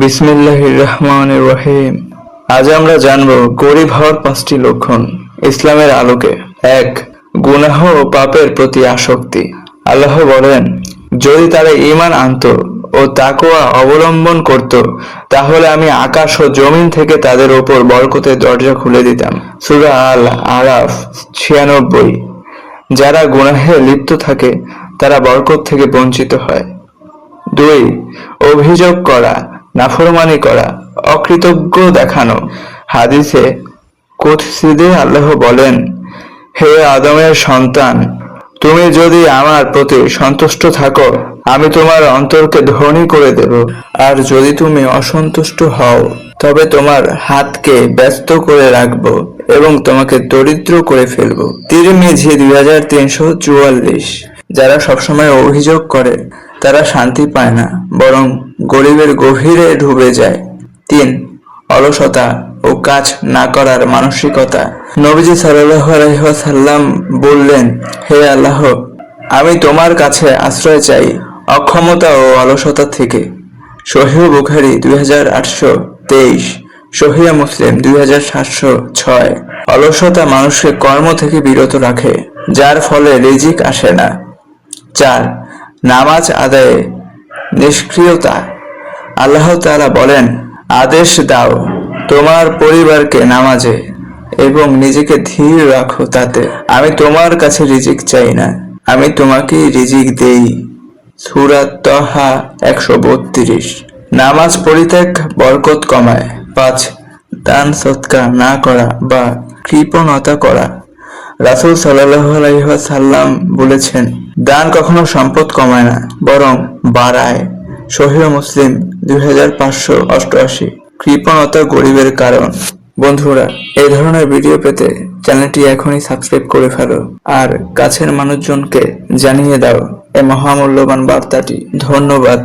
বিসমিল্লাহ রহমান রহিম। আজ আমরা জানব গরিব হওয়ার পাঁচটি লক্ষণ ইসলামের আলোকে। এক, গুনাহ ও পাপের প্রতি আসক্তি। আল্লাহ বলেন, যদি তারা ঈমান আনত ও তাকওয়া অবলম্বন করত, তাহলে আমি আকাশ ও জমিন থেকে তাদের ওপর বরকতের দরজা খুলে দিতাম। সূরা আল আরাফ, ছিয়ানব্বই। যারা গুনাহে লিপ্ত থাকে, তারা বরকত থেকে বঞ্চিত হয়। দুই, অভিযোগ করা। নাফরমানি করা, অকৃতজ্ঞ দেখানো। হাদিসে কুৎসিদে আল্লাহ বলেন, হে আদমের সন্তান, তুমি যদি আমার প্রতি সন্তুষ্ট থাকো, আমি তোমার অন্তরকে ধনী করে দেব। আর যদি তুমি অসন্তুষ্ট হও, তবে তোমার হাতকে ব্যস্ত করে রাখব এবং তোমাকে দরিদ্র করে ফেলব। তিরমিজি দুই হাজার তিনশো চুয়াল্লিশ। যারা সবসময় অভিযোগ করে, তারা শান্তি পায় না, বরং গরিবের গভীরে ডুবে যায়। তিন, অলসতা ও কাজ না করার মানসিকতা। নবীজি সাল্লাম বললেন, হে আল্লাহ, আমি তোমার কাছে আশ্রয় চাই অক্ষমতা ও অলসতা থেকে। সহিহ বুখারি দুই হাজার আটশো তেইশ মুসলিম দুই হাজার সাতশো ছয়। অলসতা মানুষকে কর্ম থেকে বিরত রাখে, যার ফলে রিজিক আসে না। চার, নামাজ আদায়ে নিষ্ক্রিয়তা আল্লাহ তাআলা বলেন, আদেশ দাও তোমার পরিবারকে নামাজে এবং নিজেকে ধীর রাখো তাতে। আমি তোমার কাছে রিজিক চাই না। আমি তোমাকেই রিজিক দেই। সুরাত তহা একশো বত্রিশ। নামাজ পরিত্যাগ, বরকত কমায়। পাঁচ, দান সৎকার না করা বা কৃপণতা করা। রাসূল আলাইহি সাল্লাম বলেছেন, দান কখনো সম্পদ কমায় না, বরং বাড়ায়। সহিহ মুসলিম দুই হাজার পাঁচশো অষ্টআশি। কৃপণতা গরিবের কারণ। বন্ধুরা এই ধরনের ভিডিও পেতে চ্যানেলটি এখনই সাবস্ক্রাইব করে ফেলো। আর কাছের মানুষজনকে জানিয়ে দাও এ মহামূল্যবান বার্তাটি। ধন্যবাদ।